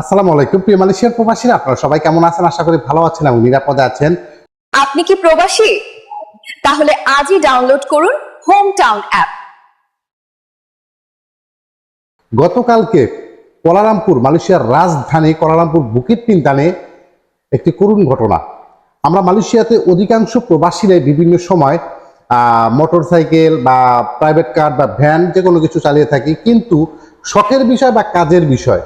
আসসালামু আলাইকুম প্রিয় মালয়েশিয়ার প্রবাসীরা। আপনারা সবাই কেমন আছেন? আশা করি ভালো আছেন এবং নিরাপদে আছেন। আপনি কি প্রবাসী? তাহলে আজই ডাউনলোড করুন হোম টাউন অ্যাপ গতকালকে কোলালামপুর মালয়েশিয়ার রাজধানী কোলালামপুর বুকিট পিন্তানে একটি করুণ ঘটনা। আমরা মালয়েশিয়াতে অধিকাংশ প্রবাসীরাই বিভিন্ন সময় মোটর সাইকেল বা প্রাইভেট কার বা ভ্যান যে কোনো কিছু চালিয়ে থাকি। কিন্তু শখের বিষয় বা কাজের বিষয়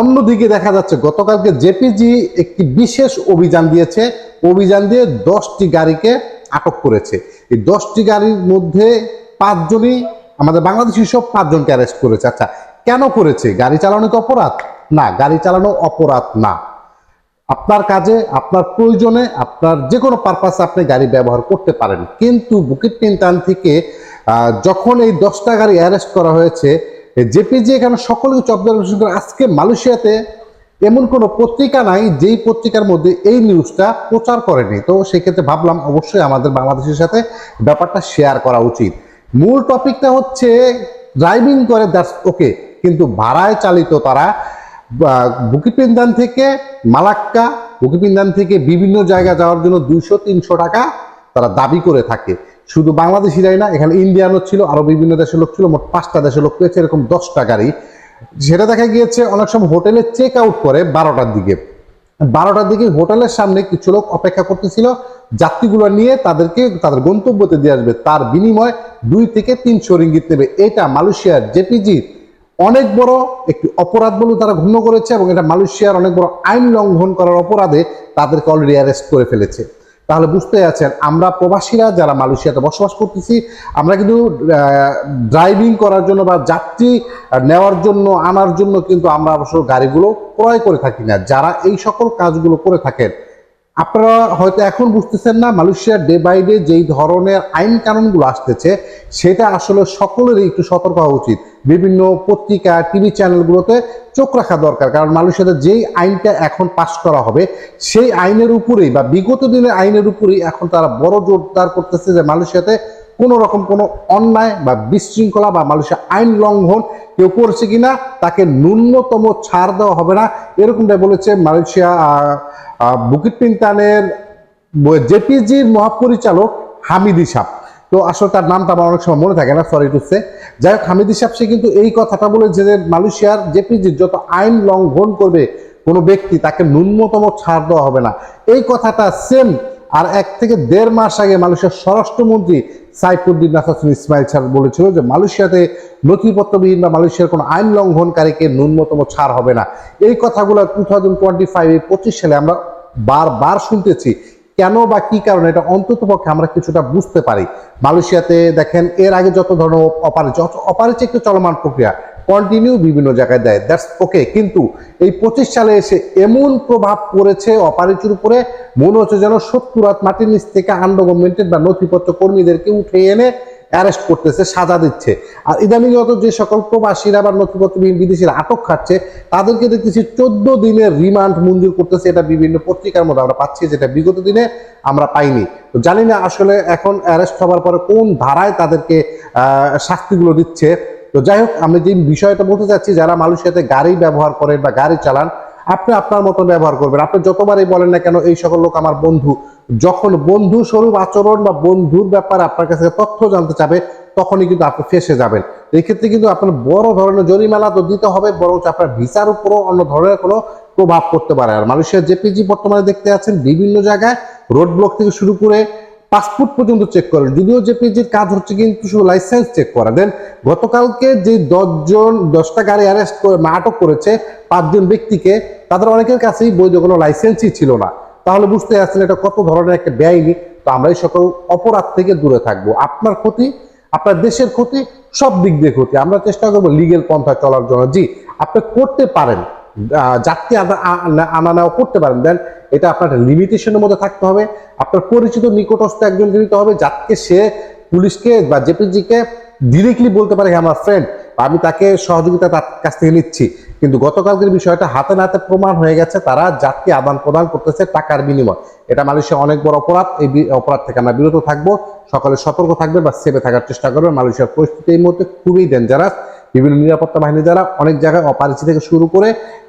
অন্যদিকে দেখা যাচ্ছে, গতকালকে জেপিজি একটি বিশেষ অভিযান দিয়েছে। অভিযান দিয়ে দশটি গাড়িকে আটক করেছে। এই দশটি গাড়ির মধ্যে পাঁচজনই আমাদের বাংলাদেশি সব পাঁচজনকে অ্যারেস্ট করেছে। আচ্ছা কেন করেছে? গাড়ি চালানো কি অপরাধ? না, গাড়ি চালানো অপরাধ না। আপনার কাজে, আপনার প্রয়োজনে, আপনার যে কোনো পারপাসে আপনি গাড়ি ব্যবহার করতে পারেন। কিন্তু বুকিট পিন্তান থেকে যখন এই দশটা গাড়ি অ্যারেস্ট করা হয়েছে জেপিজি এখানে সকলকে অবজারভেশন করে আজকে মালয়েশিয়াতে এমন কোনো পত্রিকা নাই যেই পত্রিকার মধ্যে এই নিউজটা প্রচার করেনি। তো সেক্ষেত্রে ভাবলাম অবশ্যই আমাদের বাংলাদেশের সাথে ব্যাপারটা শেয়ার করা উচিত। মূল টপিকটা হচ্ছে ড্রাইভিং করে দ্যাটস ওকে কিন্তু ভাড়ায় চালিত তারা বুকিপিন্দান থেকে মালাক্কা, বুকিপিন্দান থেকে বিভিন্ন জায়গা যাওয়ার জন্য দুইশো তিনশো টাকা তারা দাবি করে থাকে। শুধু বাংলাদেশিরাই না, এখানে ইন্ডিয়ানও ছিল, আরও বিভিন্ন দেশের লোক ছিল, মোট পাঁচটা দেশের লোক পেয়েছে, এরকম দশটা গাড়ি। সেটা দেখা গিয়েছে, অনেক সময় হোটেলে চেক আউট করে বারোটার দিকে। বারোটার দিকে হোটেলের সামনে কিছু লোক অপেক্ষা করতেছিল, যাত্রীগুলো নিয়ে তাদেরকে, তাদের গন্তব্যতে দিয়ে আসবে। তার বিনিময় দুই থেকে তিনশো রিঙ্গিত নেবে। এটা মালয়েশিয়ার জেপিজি, অনেক বড় একটি অপরাধ বলে তারা ঘূর্ণ করেছে এবং এটা মালয়েশিয়ার অনেক বড় আইন লঙ্ঘন করার অপরাধে তাদেরকে অলরেডি অ্যারেস্ট করে ফেলেছে। তাহলে বুঝতে আছেন, আমরা প্রবাসীরা যারা মালয়েশিয়াতে বসবাস করতেছি, আমরা কিন্তু ড্রাইভিং করার জন্য বা যাত্রী নেওয়ার জন্য, আনার জন্য কিন্তু আমরা অবশ্য গাড়িগুলো ক্রয় করে থাকি না, যারা এই সকল কাজগুলো করে থাকেন। আপনারা হয়তো এখন বুঝতেছেন না মালয়েশিয়ার ডে বাই ডে যেই ধরনের আইন কানুনগুলো আসতেছে, সেটা আসলে সকলেরই একটু সতর্ক হওয়া উচিত। বিভিন্ন পত্রিকা টিভি চ্যানেলগুলোতে চোখ রাখা দরকার। কারণ মালয়েশিয়াতে যেই আইনটা এখন পাশ করা হবে সেই আইনের উপরেই বা বিগত দিনের আইনের উপরেই এখন তারা বড় জোরদার করতেছে যে মালয়েশিয়াতে কোনো রকম কোনো অন্যায় বা বিশৃঙ্খলা বা মালয়েশিয়া আইন লঙ্ঘন কেউ করছে কিনা তাকে ন্যূনতম ছাড় দেওয়া হবে না। এরকমটা বলেছে মালয়েশিয়া আহ, পিন্তানের জেপিজির মহাপরিচালক হামিদি সাহ। তো আসলে তার নামটা আমার অনেক সময় মনে থাকে না সরি টু সে যাই হোক, হামিদি সাহেব, সে কিন্তু এই কথাটা বলেছে যে মালয়েশিয়ার জেপিজির যত আইন লঙ্ঘন করবে কোনো ব্যক্তি, তাকে ন্যূনতম ছাড় দেওয়া হবে না। এই কথাটা সেম আর এক থেকে দেড় মাস আগে মালয়েশিয়ার স্বরাষ্ট্রমন্ত্রী সাইফুদ্দিন নাসাসুন ইসমাইল স্যার বলেছিল যে, মালয়েশিয়াতে নথিপত্রবিহীন বা মালয়েশিয়ার কোনো আইন লঙ্ঘনকারীকে ন্যূনতম ছাড় হবে না। এই কথাগুলো টু থাউজেন্ড টোয়েন্টি ফাইভ পঁচিশ সালে আমরা বারবার শুনতেছি। কেন বা কি কারণে? এটা অন্তত পক্ষে আমরা কিছুটা বুঝতে পারি। মালয়েশিয়াতে দেখেন, এর আগে যত ধরনের অপারেজ অপারেজ একটি চলমান প্রক্রিয়া কন্টিনিউ বিভিন্ন জায়গায় দেয়। দ্যাটস ওকে কিন্তু এই পঁচিশ সালে এসে এমন প্রভাব পড়েছে অপারেচুর উপরে, মনে হচ্ছে যেন সত্তর হাত মাটির নিচ থেকে আন্ডার গভর্নমেন্টের বা নথিপত্র কর্মীদেরকে উঠে এনে অ্যারেস্ট করতেছে, সাজা দিচ্ছে। আর ইদানিংগত যে সকল প্রবাসীরা বা নথিপত্রবিহীন বিদেশিরা আটক খাচ্ছে, তাদেরকে দেখতেছি চোদ্দ দিনের রিমান্ড মঞ্জুর করতেছে এটা বিভিন্ন পত্রিকার মধ্যে আমরা পাচ্ছি, যেটা বিগত দিনে আমরা পাইনি। তো জানি না আসলে এখন অ্যারেস্ট হওয়ার পরে কোন ধারায় তাদেরকে শাস্তিগুলো দিচ্ছে। তো যাই হোক, আমি যে বিষয়টা বলতে চাচ্ছি, যারা মালয়েশিয়াতে গাড়ি ব্যবহার করেন বা গাড়ি চালান আপনি আপনার মতো ব্যবহার করবেন। আপনি যতবারই বলেন না কেন, এই সকল লোক আমার বন্ধু। যখন বন্ধু স্বরূপ আচরণ বা বন্ধুর ব্যাপারে আপনার কাছে তথ্য জানতে চাবে, তখনই কিন্তু আপনি ফেসে যাবেন। এই ক্ষেত্রে কিন্তু আপনার বড় ধরনের জরিমানা তো দিতে হবে, বরঞ্চ আপনার ভিসার উপরও অন্য ধরনের কোনো প্রভাব পড়তে পারে। আর মালয়েশিয়ার জেপিজি বর্তমানে দেখতে আছেন বিভিন্ন জায়গায় রোড ব্লক থেকে শুরু করে পাসপোর্ট পর্যন্ত চেক করেন। যদিও জেপিজির কাজ হচ্ছে কিন্তু শুধু লাইসেন্স চেক করা। দেন গতকালকে যে দশজন, দশটা গাড়ি অ্যারেস্ট করে, আটক করেছে পাঁচজন ব্যক্তিকে তাদের অনেকের কাছেই বৈধ কোনো লাইসেন্সই ছিল না। তাহলে বুঝতে পারছেন এটা কত ধরনের একটা বেআইনি। তো আমরা এই সকল অপরাধ থেকে দূরে থাকব। আপনার ক্ষতি আপনার দেশের ক্ষতি সব দিক দিয়ে ক্ষতি। আমরা চেষ্টা করব লিগেল পন্থা চলার জন্য। জি আপনি করতে পারেন। যাত্রী আনা- নেওয়া করতে পারেন। দেন এটা আপনার লিমিটেশনের মধ্যে থাকতে হবে। আপনার পরিচিত নিকটস্থ একজনকে নিতে হবে যাতে সে পুলিশকে বা জেপিজিকে ডিরেক্টলি বলতে পারে "হ্যাঁ, আমার ফ্রেন্ড আমি তাকে সহযোগিতা তার কাছ থেকে নিচ্ছি। কিন্তু গতকালকের বিষয়টা হাতে নাতে প্রমাণ হয়ে গেছে, তারা যাত্রী আদান প্রদান করতেছে টাকার বিনিময়। এটা মালয়েশিয়া অনেক বড় অপরাধ, এই অপরাধ থেকে আমরা বিরত থাকব। সকালে সতর্ক থাকবেন বা সেভে থাকার চেষ্টা করবেন। মালয়েশিয়ার পরিস্থিতি এই মুহূর্তে খুবই ডেঞ্জারাস বিভিন্ন নিরাপত্তা বাহিনী যারা অনেক জায়গায় অপারিচি থেকে শুরু করে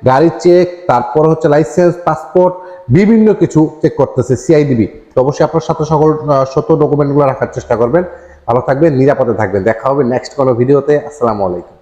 গাড়ি চেক তারপর হচ্ছে লাইসেন্স পাসপোর্ট বিভিন্ন কিছু চেক করতেছে সিআইডিবি তো অবশ্যই আপনার সাথে সকল সত্য ডকুমেন্টগুলো রাখার চেষ্টা করবেন। ভালো থাকবেন নিরাপদে থাকবেন। দেখা হবে নেক্সট কোনো ভিডিওতে আসসালামু আলাইকুম।